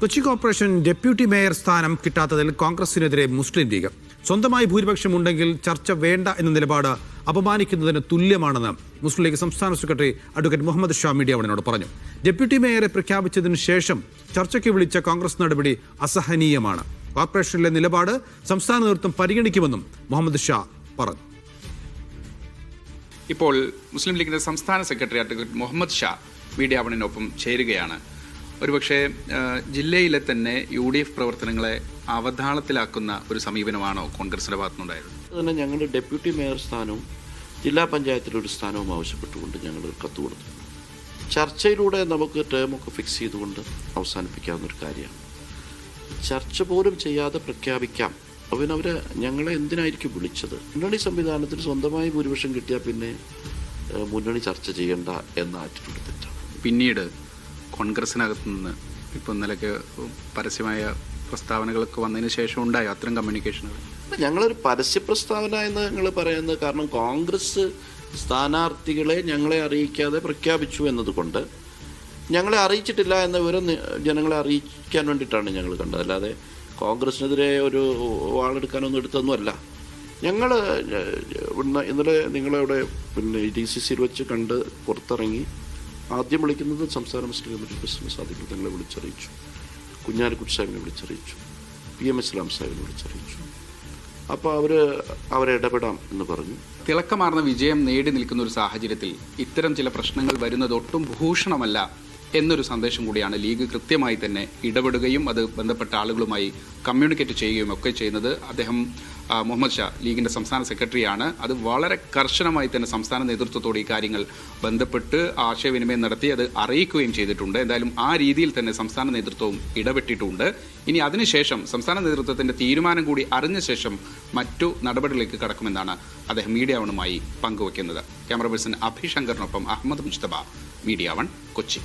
Kochi corporation deputy mayor സ്ഥാനം കിട്ടാത്തതിൽ കോൺഗ്രസിനെതിരെ മുസ്ലിം league. സ്വന്തമായി ഭൂരിപക്ഷം ഉണ്ടെങ്കിൽ ചർച്ച വേണ്ട എന്ന നിലപാട് അപമാനിക്കുന്നതിന് തുല്യമാണെന്ന് മുസ്ലിം ലീഗ് സംസ്ഥാന secretary advocate Muhammad Shah media അവനോട് പറഞ്ഞു. ഡെപ്യൂട്ടി മേയറെ പ്രഖ്യാപിച്ചതിന് ശേഷം ചർച്ചയ്ക്ക് വിളിച്ച കോൺഗ്രസ് നടപടി അസഹനീയമാണ്. കോർപ്പറേഷനിലെ നിലപാട് സംസ്ഥാന നേതൃത്വം പരിഗണിക്കുമെന്നും മുഹമ്മദ് ഷാ പറഞ്ഞു. ഇപ്പോൾ മുസ്ലിം ലീഗിന്റെ സംസ്ഥാന secretary advocate Muhammad Shah media അവണിനൊപ്പം ചേരുകയാണ്. ഒരുപക്ഷെ ജില്ലയിലെ തന്നെ യു ഡി എഫ് പ്രവർത്തനങ്ങളെ അവതാളത്തിലാക്കുന്ന ഒരു സമീപനമാണോ കോൺഗ്രസിന്റെ ഭാഗത്തുനിന്നുണ്ടായത്? തന്നെ ഞങ്ങളുടെ ഡെപ്യൂട്ടി മേയർ സ്ഥാനവും ജില്ലാ പഞ്ചായത്തിലെ ഒരു സ്ഥാനവും ആവശ്യപ്പെട്ടുകൊണ്ട് ഞങ്ങൾ കത്ത് കൊടുത്തു. ചർച്ചയിലൂടെ നമുക്ക് ടേമൊക്കെ ഫിക്സ് ചെയ്തുകൊണ്ട് അവസാനിപ്പിക്കാവുന്ന ഒരു കാര്യമാണ്. ചർച്ച പോലും ചെയ്യാതെ പ്രഖ്യാപിക്കാം. അവൻ അവരെ ഞങ്ങളെ എന്തിനായിരിക്കും വിളിച്ചത്? മുന്നണി സംവിധാനത്തിൽ സ്വന്തമായി ഭൂരിപക്ഷം കിട്ടിയാൽ പിന്നെ മുന്നണി ചർച്ച ചെയ്യേണ്ട എന്ന ആറ്റിറ്റ്യൂഡ് തെറ്റാണ്. പിന്നീട് കോൺഗ്രസിനകത്ത് നിന്ന് ഇപ്പം നിലയ്ക്ക് പരസ്യമായ പ്രസ്താവനകളൊക്കെ വന്നതിന് ശേഷം ഉണ്ടായോ. അത്തരം കമ്മ്യൂണിക്കേഷനുകൾ ഞങ്ങളൊരു പരസ്യ പ്രസ്താവന എന്ന് ഞങ്ങൾ പറയുന്നത് കാരണം കോൺഗ്രസ് സ്ഥാനാർത്ഥികളെ ഞങ്ങളെ അറിയിക്കാതെ പ്രഖ്യാപിച്ചു എന്നതുകൊണ്ട് ഞങ്ങളെ അറിയിച്ചിട്ടില്ല എന്ന വിവരം ജനങ്ങളെ അറിയിക്കാൻ വേണ്ടിയിട്ടാണ് ഞങ്ങൾ കണ്ടത്. അല്ലാതെ കോൺഗ്രസിനെതിരെ ഒരു വാളെടുക്കാനൊന്നും എടുത്തൊന്നുമല്ല ഞങ്ങൾ ഇന്നലെ നിങ്ങളവിടെ പിന്നെ ഡി സി സിയിൽ വെച്ച് കണ്ട് പുറത്തിറങ്ങി ആദ്യം വിളിക്കുന്നത് സംസ്ഥാന മുസ്ലിം കമ്മിറ്റി പ്രസിഡന്റ് സാദിഖ് തങ്ങളെ വിളിച്ചറിയിച്ചു. കുഞ്ഞാലിക്കുട്ടി സാഹിബിനെ വിളിച്ചറിയിച്ചു. പി. എം. ഇസ്ലാം സാഹിബിനെ വിളിച്ചറിയിച്ചു. അപ്പോൾ അവർ അവരെ ഇടപെടാം എന്ന് പറഞ്ഞു. തിളക്കമാർന്ന വിജയം നേടി നിൽക്കുന്ന ഒരു സാഹചര്യത്തിൽ ഇത്തരം ചില പ്രശ്നങ്ങൾ വരുന്നത് ഒട്ടും ഭൂഷണമല്ല എന്നൊരു സന്ദേശം കൂടിയാണ് ലീഗ് കൃത്യമായി തന്നെ ഇടപെടുകയും അത് ബന്ധപ്പെട്ട ആളുകളുമായി കമ്മ്യൂണിക്കേറ്റ് ചെയ്യുകയും ഒക്കെ ചെയ്യുന്നത്. അദ്ദേഹം മുഹമ്മദ് ഷാ ലീഗിന്റെ സംസ്ഥാന സെക്രട്ടറിയാണ്. അത് വളരെ കർശനമായി തന്നെ സംസ്ഥാന നേതൃത്വത്തോട് ഈ കാര്യങ്ങൾ ബന്ധപ്പെട്ട് ആശയവിനിമയം നടത്തി അത് അറിയിക്കുകയും ചെയ്തിട്ടുണ്ട്. എന്തായാലും ആ രീതിയിൽ തന്നെ സംസ്ഥാന നേതൃത്വവും ഇടപെട്ടിട്ടുണ്ട്. ഇനി അതിനുശേഷം സംസ്ഥാന നേതൃത്വത്തിന്റെ തീരുമാനം കൂടി അറിഞ്ഞ ശേഷം മറ്റു നടപടികളിലേക്ക് കടക്കുമെന്നാണ് അദ്ദേഹം മീഡിയ വണുമായി പങ്കുവയ്ക്കുന്നത് ക്യാമറ പേഴ്സൺ അഭിശങ്കറിനൊപ്പം അഹമ്മദ് മുസ്തബ മീഡിയ വൺ കൊച്ചി.